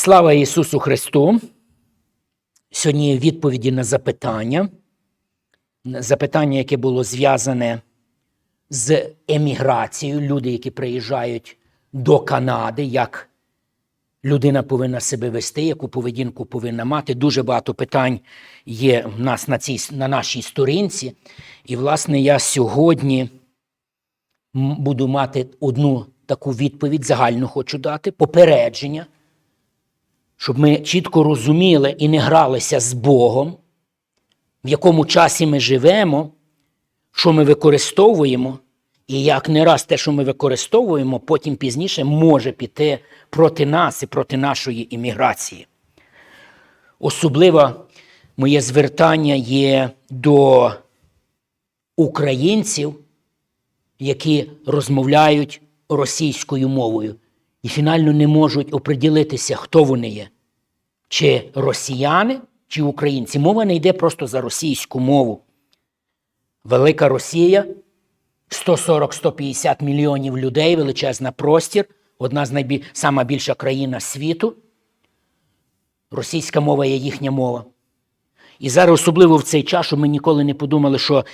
Слава Ісусу Христу! Сьогодні відповіді на запитання. Запитання, яке було зв'язане з еміграцією, люди, які приїжджають до Канади, як людина повинна себе вести, яку поведінку повинна мати. Дуже багато питань є в нас на, цій, на нашій сторінці. І, власне, я сьогодні буду мати одну таку відповідь, загальну хочу дати, попередження, щоб ми чітко розуміли і не гралися з Богом, в якому часі ми живемо, що ми використовуємо, і як не раз те, що ми використовуємо, потім пізніше може піти проти нас і проти нашої імміграції. Особливо моє звертання є до українців, які розмовляють російською мовою і фінально не можуть оприділитися, хто вони є. Чи росіяни, чи українці. Мова не йде просто за російську мову. Велика Росія, 140-150 мільйонів людей, величезна простір, одна з найбіль... сама більша країна світу. Російська мова є їхня мова. І зараз, особливо в цей час, щоб ми ніколи не подумали, що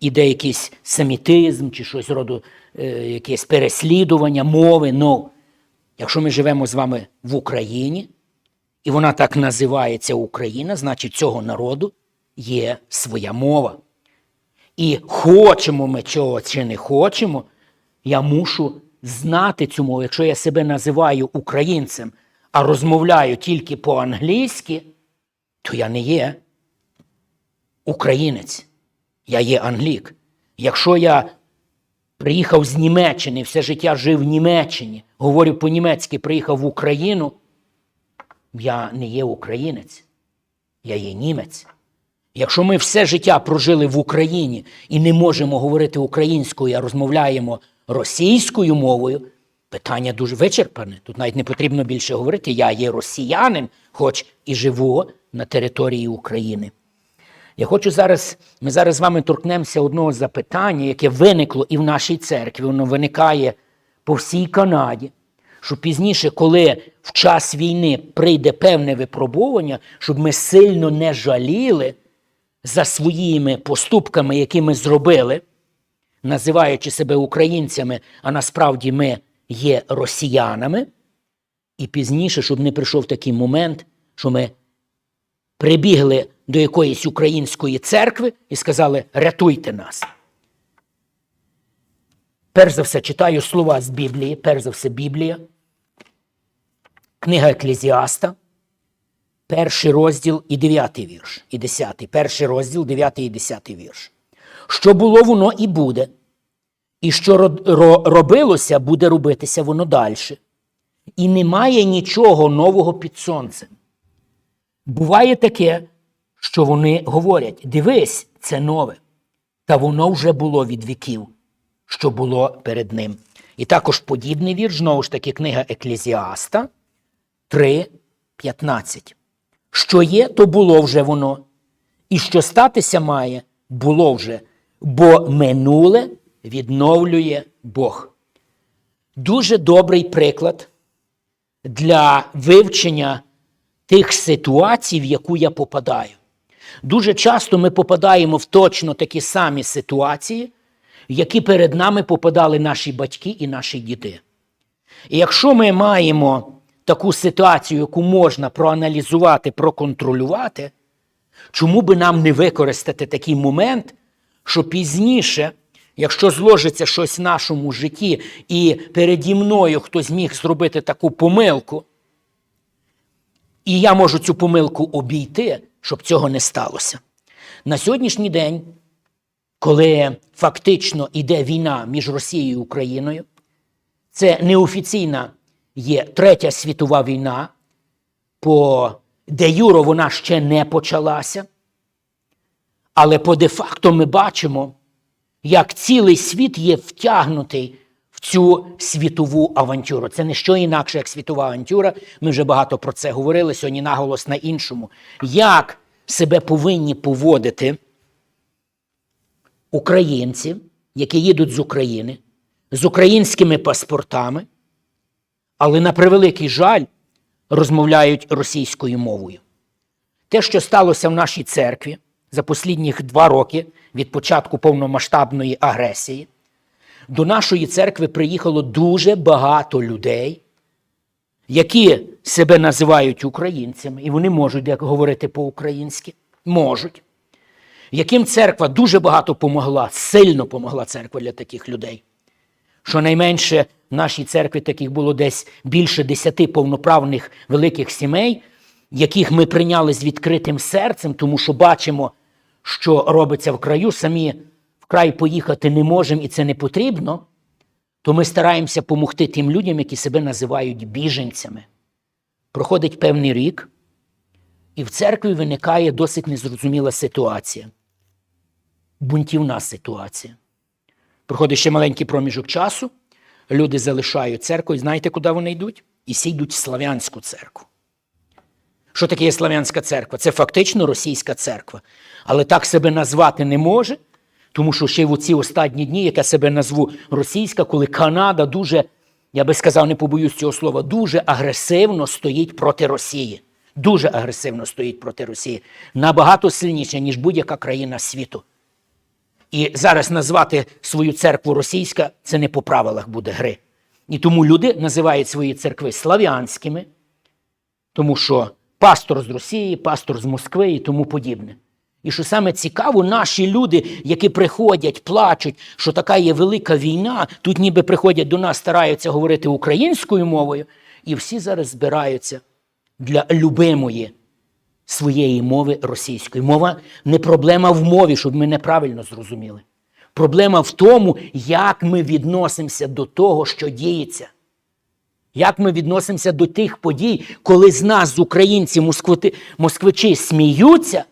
іде якийсь самітизм чи щось роду, е, якесь переслідування мови. Ну, якщо ми живемо з вами в Україні, і вона так називається Україна, значить цього народу є своя мова. І хочемо ми цього чи не хочемо, я мушу знати цю мову. Якщо я себе називаю українцем, а розмовляю тільки по-англійськи, то я не є українець, я є англік. Якщо я приїхав з Німеччини, все життя жив в Німеччині, говорю по-німецьки, приїхав в Україну, я не є українець, я є німець. Якщо ми все життя прожили в Україні і не можемо говорити українською, а розмовляємо російською мовою, питання дуже вичерпане. Тут навіть не потрібно більше говорити. Я є росіянин, хоч і живу на території України. Я хочу зараз, ми зараз з вами торкнемося одного запитання, яке виникло і в нашій церкві, воно виникає по всій Канаді. Що пізніше, коли в час війни прийде певне випробування, щоб ми сильно не жаліли за своїми поступками, які ми зробили, називаючи себе українцями, а насправді ми є росіянами. І пізніше, щоб не прийшов такий момент, що ми прибігли до якоїсь української церкви і сказали: рятуйте нас. Перш за все, читаю слова з Біблії, перш за все, Біблія, книга Еклезіаста, перший розділ і дев'ятий вірш, і десятий. Перший розділ, дев'ятий і десятий вірш. Що було, воно і буде, і що ро- ро- робилося, буде робитися воно далі. І немає нічого нового під сонцем. Буває таке, що вони говорять: дивись, це нове. Та воно вже було від віків, що було перед ним. І також подібний вірш, знову ж таки, книга Еклезіаста 3.15. Що є, то було вже воно, і що статися має, було вже, бо минуле відновлює Бог. Дуже добрий приклад для вивчення тих ситуацій, в яку я попадаю. Дуже часто ми попадаємо в точно такі самі ситуації, які перед нами попадали наші батьки і наші діди. І якщо ми маємо таку ситуацію, яку можна проаналізувати, проконтролювати, чому би нам не використати такий момент, що пізніше, якщо зложиться щось в нашому житті, і переді мною хтось міг зробити таку помилку, і я можу цю помилку обійти, щоб цього не сталося. На сьогоднішній день, коли фактично йде війна між Росією і Україною, це неофіційна є третя світова війна, по де юро вона ще не почалася. Але по де-факто ми бачимо, як цілий світ є втягнутий цю світову авантюру. Це не що інакше, як світова авантюра. Ми вже багато про це говорили сьогодні наголос на іншому. Як себе повинні поводити українці, які їдуть з України, з українськими паспортами, але на превеликий жаль, розмовляють російською мовою. Те, що сталося в нашій церкві за послідніх два роки від початку повномасштабної агресії, до нашої церкви приїхало дуже багато людей, які себе називають українцями, і вони можуть як говорити по-українськи, можуть, яким церква дуже багато помогла, сильно помогла церква для таких людей. Щонайменше в нашій церкві таких було десь більше десяти повноправних великих сімей, яких ми прийняли з відкритим серцем, тому що бачимо, що робиться в краю, самі в край поїхати не можемо і це не потрібно, то ми стараємося допомогти тим людям, які себе називають біженцями. Проходить певний рік, і в церкві виникає досить незрозуміла ситуація. Бунтівна ситуація. Проходить ще маленький проміжок часу, люди залишають церкву, і знаєте, куди вони йдуть? І всі в Славянську церкву. Що таке є Славянська церква? Це фактично російська церква. Але так себе назвати не може, тому що ще в ці останні дні, як я себе назву російська, коли Канада дуже, я би сказав, не побоюсь цього слова, дуже агресивно стоїть проти Росії. Дуже агресивно стоїть проти Росії. Набагато сильніше, ніж будь-яка країна світу. І зараз назвати свою церкву російська це не по правилах буде гри. І тому люди називають свої церкви слав'янськими, тому що пастор з Росії, пастор з Москви і тому подібне. І що саме цікаво, наші люди, які приходять, плачуть, що така є велика війна, тут ніби приходять до нас, стараються говорити українською мовою, і всі зараз збираються для любимої своєї мови російської. Мова не проблема в мові, щоб ми неправильно зрозуміли. Проблема в тому, як ми відносимося до того, що діється. Як ми відносимося до тих подій, коли з нас, з українців, москвичі сміються,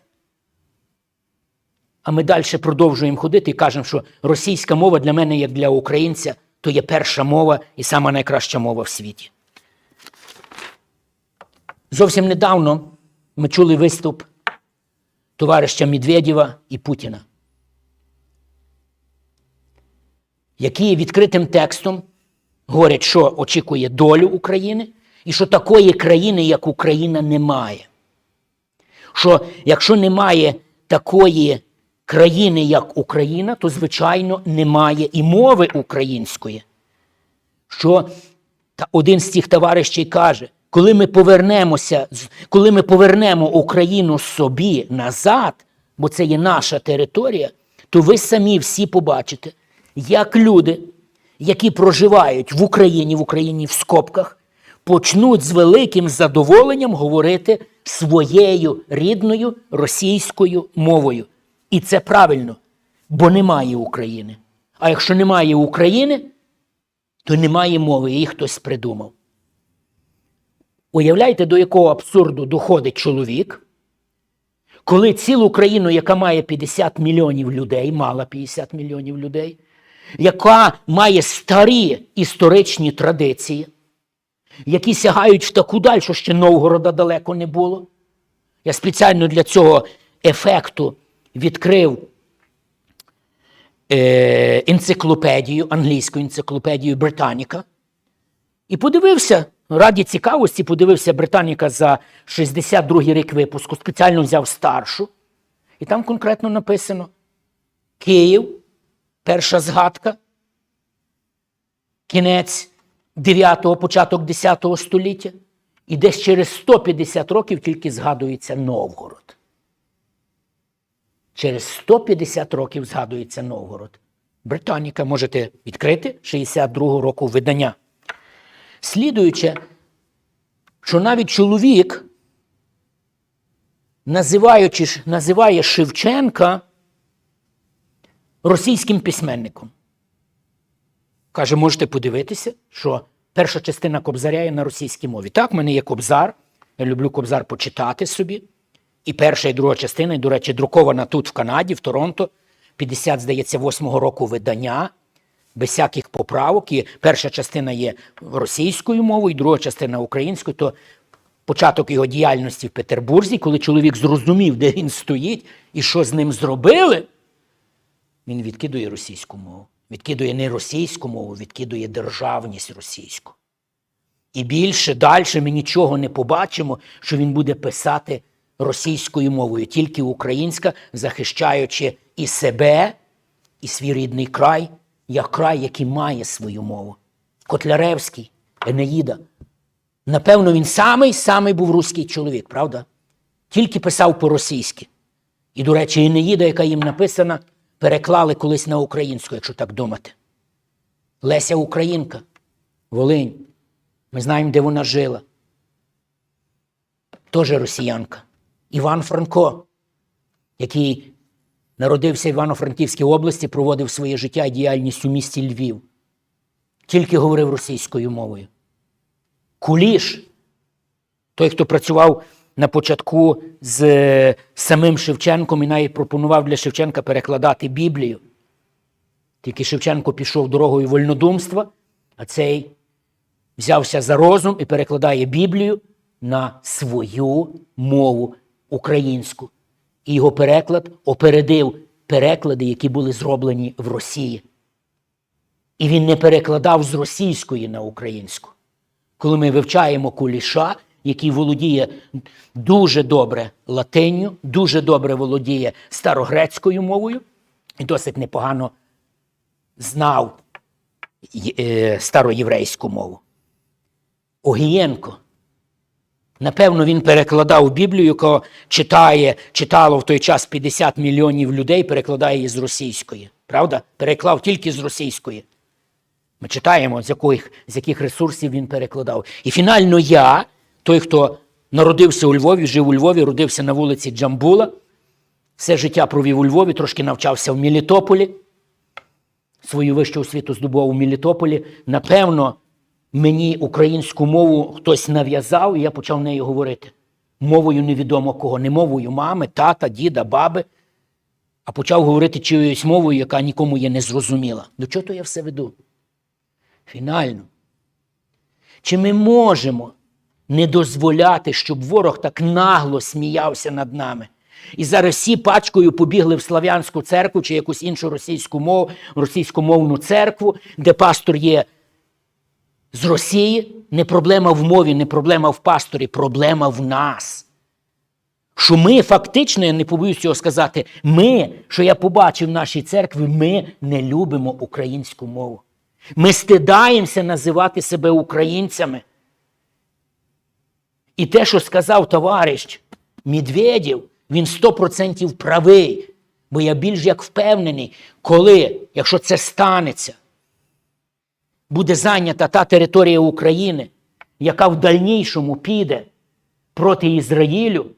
а ми далі продовжуємо ходити і кажемо, що російська мова для мене, як для українця, то є перша мова і сама найкраща мова в світі. Зовсім недавно ми чули виступ товариша Медведєва і Путіна, які відкритим текстом говорять, що очікує долю України, і що такої країни, як Україна, немає. Що якщо немає такої країни, як Україна, то, звичайно, немає і мови української. Що один з цих товаришів каже, коли ми повернемося, коли ми повернемо Україну собі назад, бо це є наша територія, то ви самі всі побачите, як люди, які проживають в Україні, в Україні в скобках, почнуть з великим задоволенням говорити своєю рідною російською мовою. І це правильно, бо немає України. А якщо немає України, то немає мови, її хтось придумав. Уявляєте, до якого абсурду доходить чоловік, коли цілу країну, яка має 50 мільйонів людей, мала 50 мільйонів людей, яка має старі історичні традиції, які сягають в таку даль, що ще Новгорода далеко не було. Я спеціально для цього ефекту відкрив е, енциклопедію, англійську енциклопедію Британіка. І подивився, раді цікавості, подивився Британіка за 62-й рік випуску, спеціально взяв старшу. І там конкретно написано: Київ, перша згадка, кінець 9-го, початок 10 століття. І десь через 150 років тільки згадується Новгород. Через 150 років згадується Новгород. Британіка можете відкрити 62-го року видання. Слідуючи, що навіть чоловік, називаючи, називає Шевченка російським письменником. Каже, можете подивитися, що перша частина Кобзаря є на російській мові. Так, в мене є Кобзар. Я люблю Кобзар почитати собі. І перша і друга частина, і, до речі, друкована тут, в Канаді, в Торонто, 50, здається, 8-го року видання, без всяких поправок. І перша частина є російською мовою, і друга частина українською. То початок його діяльності в Петербурзі, коли чоловік зрозумів, де він стоїть і що з ним зробили, він відкидує російську мову. Відкидує не російську мову, відкидує державність російську. І більше далі ми нічого не побачимо, що він буде писати російською мовою, тільки українська, захищаючи і себе, і свій рідний край, як край, який має свою мову. Котляревський, Енеїда. Напевно, він самий самий був руський чоловік, правда? Тільки писав по-російськи. І, до речі, Енеїда, яка їм написана, переклали колись на українську, якщо так думати. Леся Українка, Волинь. Ми знаємо, де вона жила. Теж росіянка. Іван Франко, який народився в Івано-Франківській області, проводив своє життя і діяльність у місті Львів. Тільки говорив російською мовою. Куліш, той, хто працював на початку з е, самим Шевченком і навіть пропонував для Шевченка перекладати Біблію. Тільки Шевченко пішов дорогою вольнодумства, а цей взявся за розум і перекладає Біблію на свою мову українську. І його переклад опередив переклади, які були зроблені в Росії. І він не перекладав з російської на українську. Коли ми вивчаємо куліша, який володіє дуже добре латинню, дуже добре володіє старогрецькою мовою і досить непогано знав е, староєврейську мову. Огієнко. Напевно, він перекладав Біблію, яку читає, читало в той час 50 мільйонів людей, перекладає її з російської. Правда? Переклав тільки з російської. Ми читаємо, з яких, з яких ресурсів він перекладав. І фінально я, той, хто народився у Львові, жив у Львові, родився на вулиці Джамбула, все життя провів у Львові, трошки навчався в Мелітополі, свою вищу освіту здобував у Мелітополі. Напевно, мені українську мову хтось нав'язав, і я почав нею говорити. Мовою невідомо кого, не мовою мами, тата, діда, баби, а почав говорити чиюсь мовою, яка нікому є не зрозуміла. До чого то я все веду? Фінально. Чи ми можемо не дозволяти, щоб ворог так нагло сміявся над нами? І зараз всі пачкою побігли в Слав'янську церкву чи якусь іншу російську мову, російськомовну церкву, де пастор є з Росії. Не проблема в мові, не проблема в пасторі, проблема в нас. Що ми фактично, я не побоюсь цього сказати, ми, що я побачив в нашій церкві, ми не любимо українську мову. Ми стидаємося називати себе українцями. І те, що сказав товариш Медведєв, він 100% правий. Бо я більш як впевнений, коли, якщо це станеться, буде зайнята та територія України, яка в дальнішому піде проти Ізраїлю,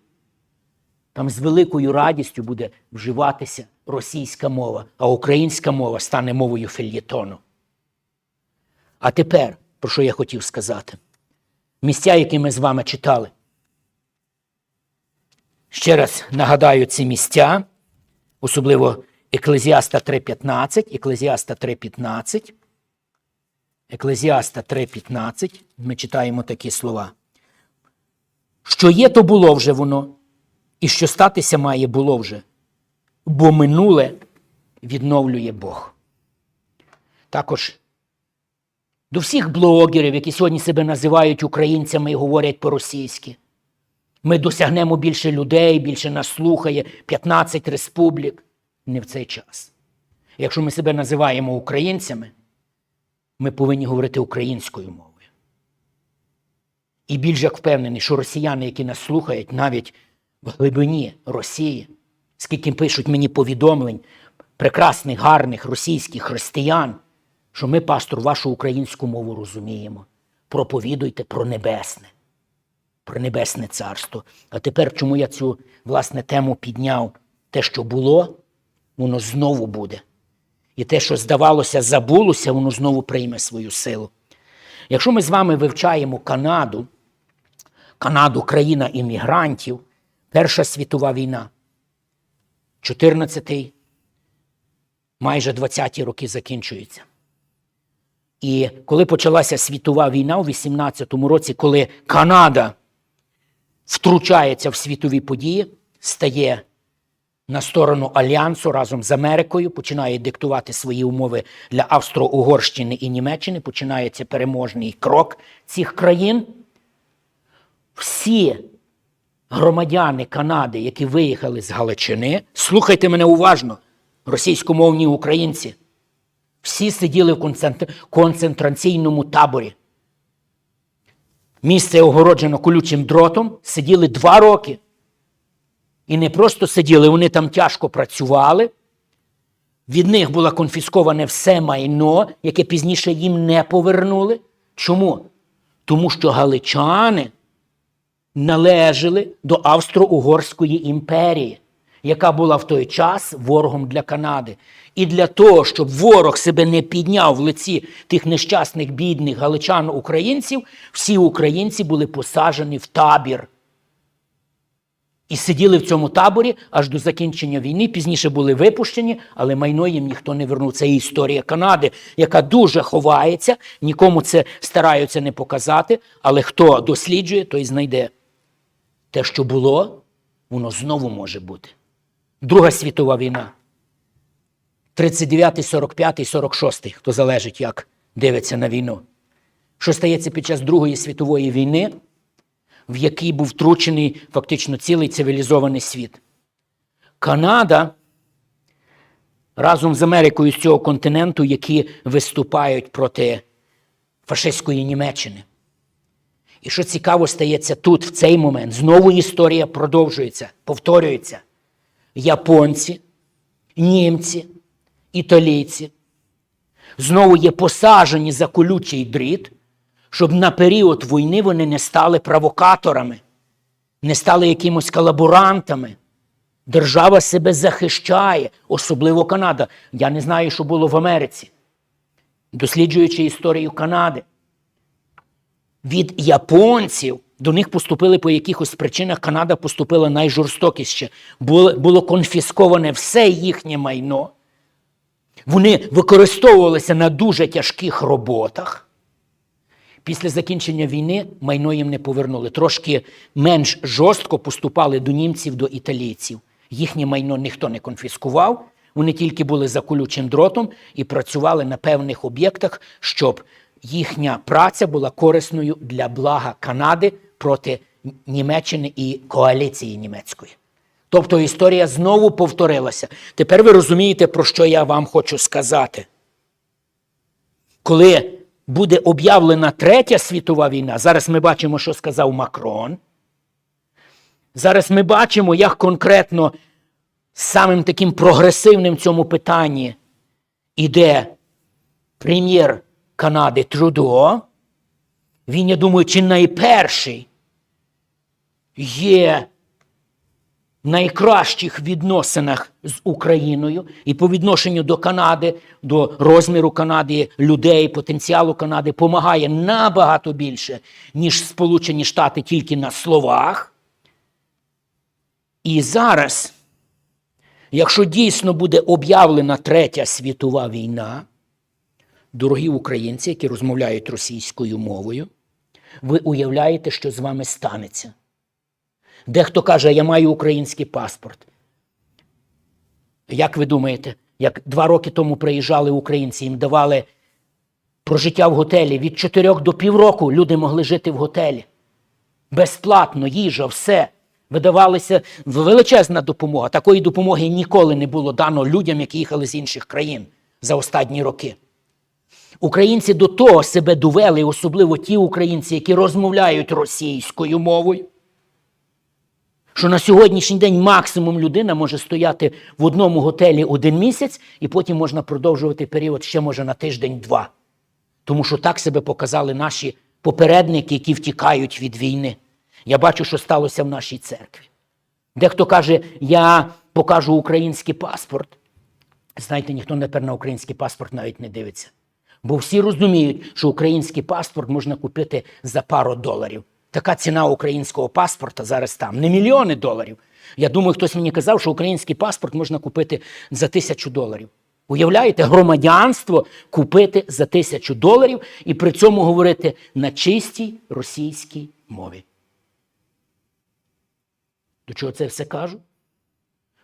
там з великою радістю буде вживатися російська мова, а українська мова стане мовою фельєтону. А тепер, про що я хотів сказати? Місця, які ми з вами читали. Ще раз нагадаю ці місця, особливо Еклезіаста 3.15, Еклезіаста 3.15. Еклезіаста 3.15. Ми читаємо такі слова. Що є, то було вже воно, і що статися має, було вже, бо минуле відновлює Бог. Також до всіх блогерів, які сьогодні себе називають українцями і говорять по-російськи. Ми досягнемо більше людей, більше нас слухає 15 республік. Не в цей час. Якщо ми себе називаємо українцями, ми повинні говорити українською мовою. І більш як впевнений, що росіяни, які нас слухають, навіть в глибині Росії, скільки пишуть мені повідомлень прекрасних, гарних російських християн, що ми, пастор, вашу українську мову розуміємо. Проповідуйте про небесне, про небесне царство. А тепер, чому я цю власне тему підняв? Те, що було, воно знову буде. І те, що здавалося, забулося, воно знову прийме свою силу. Якщо ми з вами вивчаємо Канаду, Канаду країна іммігрантів, Перша світова війна, 14-й, майже 20-ті роки закінчуються. І коли почалася світова війна у 18-му році, коли Канада втручається в світові події, стає на сторону Альянсу разом з Америкою, починає диктувати свої умови для Австро-Угорщини і Німеччини. Починається переможний крок цих країн. Всі громадяни Канади, які виїхали з Галичини, слухайте мене уважно, російськомовні українці, всі сиділи в концентраційному таборі. Місце огороджено колючим дротом, сиділи два роки. І не просто сиділи, вони там тяжко працювали. Від них було конфісковане все майно, яке пізніше їм не повернули. Чому? Тому що галичани належали до Австро-Угорської імперії, яка була в той час ворогом для Канади. І для того, щоб ворог себе не підняв в лиці тих нещасних бідних галичан-українців, всі українці були посаджені в табір. І сиділи в цьому таборі аж до закінчення війни. Пізніше були випущені, але майно їм ніхто не вернув. Це історія Канади, яка дуже ховається, нікому це стараються не показати. Але хто досліджує, той знайде. Те, що було, воно знову може бути. Друга світова війна. 39, 45, 46, хто залежить, як дивиться на війну. Що стається під час Другої світової війни? В який був втручений фактично цілий цивілізований світ. Канада разом з Америкою з цього континенту, які виступають проти фашистської Німеччини. І що цікаво стається тут, в цей момент, знову історія продовжується, повторюється. Японці, німці, італійці знову є посажені за колючий дріт, щоб на період війни вони не стали провокаторами, не стали якимось колаборантами. Держава себе захищає, особливо Канада. Я не знаю, що було в Америці. Досліджуючи історію Канади. Від японців до них поступили по якихось причинах. Канада поступила найжорстокіше. Було, було конфісковане все їхнє майно. Вони використовувалися на дуже тяжких роботах. Після закінчення війни майно їм не повернули. Трошки менш жорстко поступали до німців, до італійців. Їхнє майно ніхто не конфіскував. Вони тільки були за колючим дротом і працювали на певних об'єктах, щоб їхня праця була корисною для блага Канади проти Німеччини і коаліції німецької. Тобто історія знову повторилася. Тепер ви розумієте, про що я вам хочу сказати. Коли буде об'явлена третя світова війна, зараз ми бачимо, що сказав Макрон. Зараз ми бачимо, як конкретно самим таким прогресивним в цьому питанні іде прем'єр Канади Трудо. Він, я думаю, чи найперший є найкращих відносинах з Україною і по відношенню до Канади, до розміру Канади, людей, потенціалу Канади помагає набагато більше, ніж Сполучені Штати тільки на словах. І зараз, якщо дійсно буде об'явлена Третя світова війна, дорогі українці, які розмовляють російською мовою, ви уявляєте, що з вами станеться. Дехто каже, я маю український паспорт. Як ви думаєте, як два роки тому приїжджали українці, їм давали прожиття в готелі від 4 до півроку люди могли жити в готелі. Безплатно, їжа, все. Видавалася величезна допомога. Такої допомоги ніколи не було дано людям, які їхали з інших країн за останні роки. Українці до того себе довели, особливо ті українці, які розмовляють російською мовою. Що на сьогоднішній день максимум людина може стояти в одному готелі один місяць, і потім можна продовжувати період ще може на тиждень-два. Тому що так себе показали наші попередники, які втікають від війни. Я бачу, що сталося в нашій церкві. Дехто каже, я покажу український паспорт. Знаєте, ніхто тепер на український паспорт навіть не дивиться. Бо всі розуміють, що український паспорт можна купити за пару доларів. Така ціна українського паспорта зараз там. Не мільйони доларів. Я думаю, хтось мені казав, що український паспорт можна купити за тисячу доларів. Уявляєте, громадянство купити за тисячу доларів і при цьому говорити на чистій російській мові. До чого це все кажу?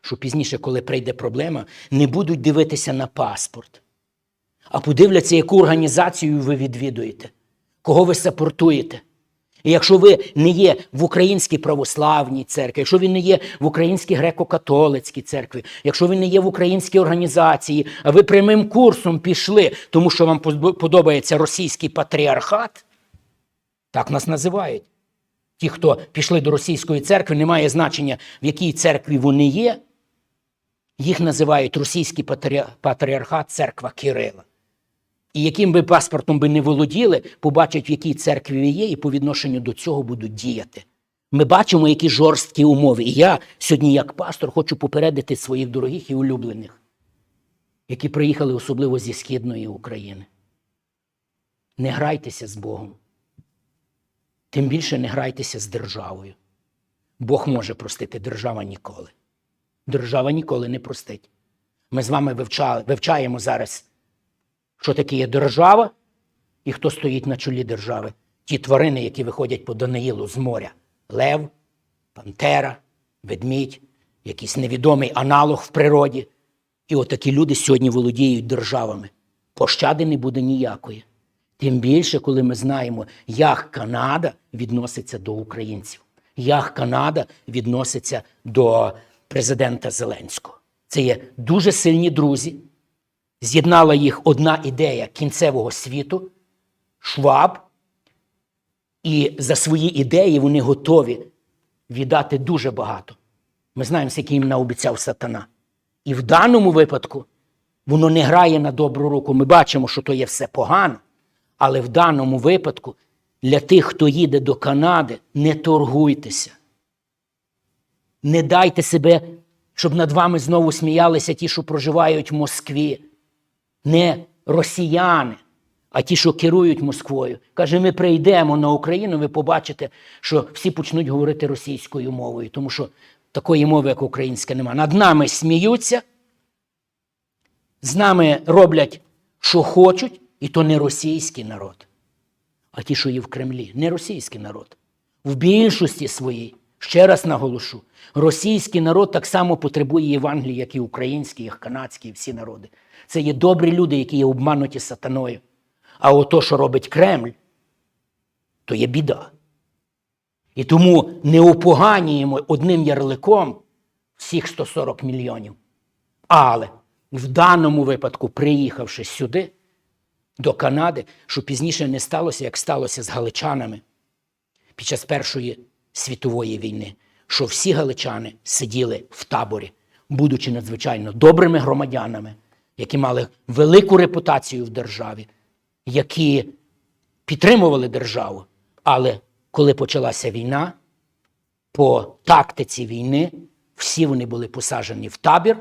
що пізніше, коли прийде проблема, не будуть дивитися на паспорт, а подивляться, яку організацію ви відвідуєте, кого ви сапортуєте. І якщо ви не є в українській православній церкві, якщо ви не є в українській греко-католицькій церкві, якщо ви не є в українській організації, а ви прямим курсом пішли, тому що вам подобається російський патріархат, так нас називають. Ті, хто пішли до російської церкви, немає значення, в якій церкві вони є. Їх називають російський патріархат, церква Кирила. І яким би паспортом би не володіли, побачать, в якій церкві є, і по відношенню до цього будуть діяти. Ми бачимо, які жорсткі умови. І я сьогодні, як пастор, хочу попередити своїх дорогих і улюблених, які приїхали особливо зі Східної України. Не грайтеся з Богом. Тим більше не грайтеся з державою. Бог може простити, держава ніколи. Держава ніколи не простить. Ми з вами вивчали, вивчаємо зараз, що таке є держава і хто стоїть на чолі держави. Ті тварини, які виходять по Даниїлу з моря: лев, пантера, ведмідь, якийсь невідомий аналог в природі. І отакі люди сьогодні володіють державами. Пощади не буде ніякої. Тим більше, коли ми знаємо, як Канада відноситься до українців, як Канада відноситься до президента Зеленського. Це є дуже сильні друзі. З'єднала їх одна ідея кінцевого світу, Шваб. І за свої ідеї вони готові віддати дуже багато. Ми знаємо, скільки їм наобіцяв сатана. І в даному випадку воно не грає на добру руку. Ми бачимо, що то є все погано. Але в даному випадку для тих, хто їде до Канади, не торгуйтеся. Не дайте себе, щоб над вами знову сміялися ті, що проживають в Москві. Не росіяни, а ті, що керують Москвою. Каже, ми прийдемо на Україну, ви побачите, що всі почнуть говорити російською мовою, тому що такої мови, як українська, немає. Над нами сміються, з нами роблять, що хочуть, і то не російський народ, а ті, що є в Кремлі, не російський народ. В більшості своїй, ще раз наголошу, російський народ так само потребує Євангелії, як і український, як канадський, і всі народи. Це є добрі люди, які є обмануті сатаною. А ото, що робить Кремль, то є біда. І тому не опоганюємо одним ярликом всіх 140 мільйонів. Але в даному випадку, приїхавши сюди, до Канади, що пізніше не сталося, як сталося з галичанами під час Першої світової війни, що всі галичани сиділи в таборі, будучи надзвичайно добрими громадянами, які мали велику репутацію в державі, які підтримували державу. Але коли почалася війна, по тактиці війни всі вони були посаджені в табір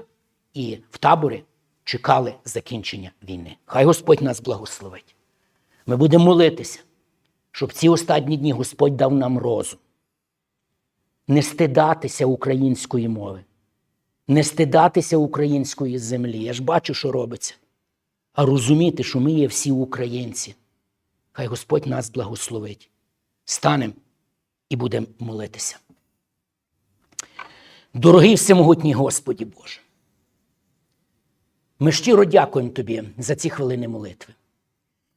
і в таборі чекали закінчення війни. Хай Господь нас благословить. Ми будемо молитися, щоб ці останні дні Господь дав нам розум. Не стидатися української мови, не стидатися української землі. Я ж бачу, що робиться. А розуміти, що ми є всі українці. Хай Господь нас благословить. Станемо і будемо молитися. Дорогий всемогутній Господі Боже. Ми щиро дякуємо Тобі за ці хвилини молитви.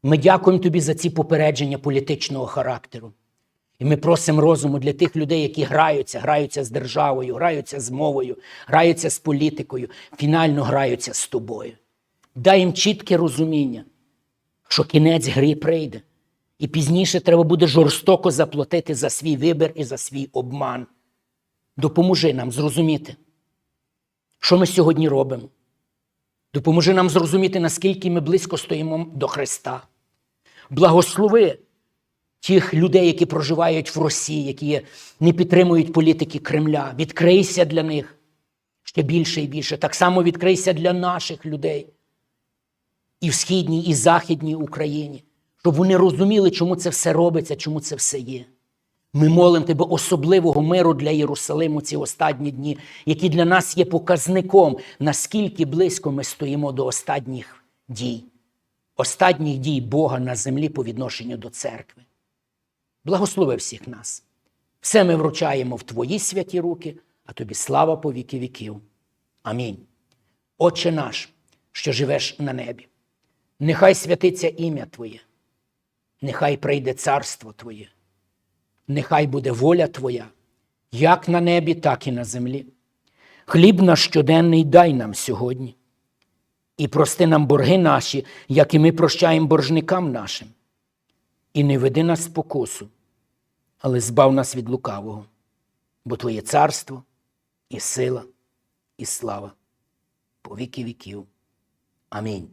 Ми дякуємо Тобі за ці попередження політичного характеру. І ми просимо розуму для тих людей, які граються, граються з державою, граються з мовою, граються з політикою, фінально граються з тобою. Дай їм чітке розуміння, що кінець гри прийде. І пізніше треба буде жорстоко заплатити за свій вибір і за свій обман. Допоможи нам зрозуміти, що ми сьогодні робимо. Допоможи нам зрозуміти, наскільки ми близько стоїмо до Христа. Благослови тих людей, які проживають в Росії, які не підтримують політики Кремля. Відкрийся для них ще більше і більше. Так само відкрийся для наших людей і в східній, і західній Україні, щоб вони розуміли, чому це все робиться, чому це все є. Ми молимо тебе особливого миру для Єрусалиму ці останні дні, які для нас є показником, наскільки близько ми стоїмо до останніх дій, останніх дій Бога на землі по відношенню до церкви. Благослови всіх нас. Все ми вручаємо в Твої святі руки, а тобі слава по віки віків. Амінь. Отче наш, що живеш на небі, нехай святиться ім'я Твоє, нехай прийде царство Твоє, нехай буде воля Твоя, як на небі, так і на землі. Хліб наш щоденний дай нам сьогодні. І прости нам борги наші, як і ми прощаємо боржникам нашим. І не веди нас спокусу, але збав нас від лукавого, бо Твоє царство і сила, і слава по віки віків. Амінь.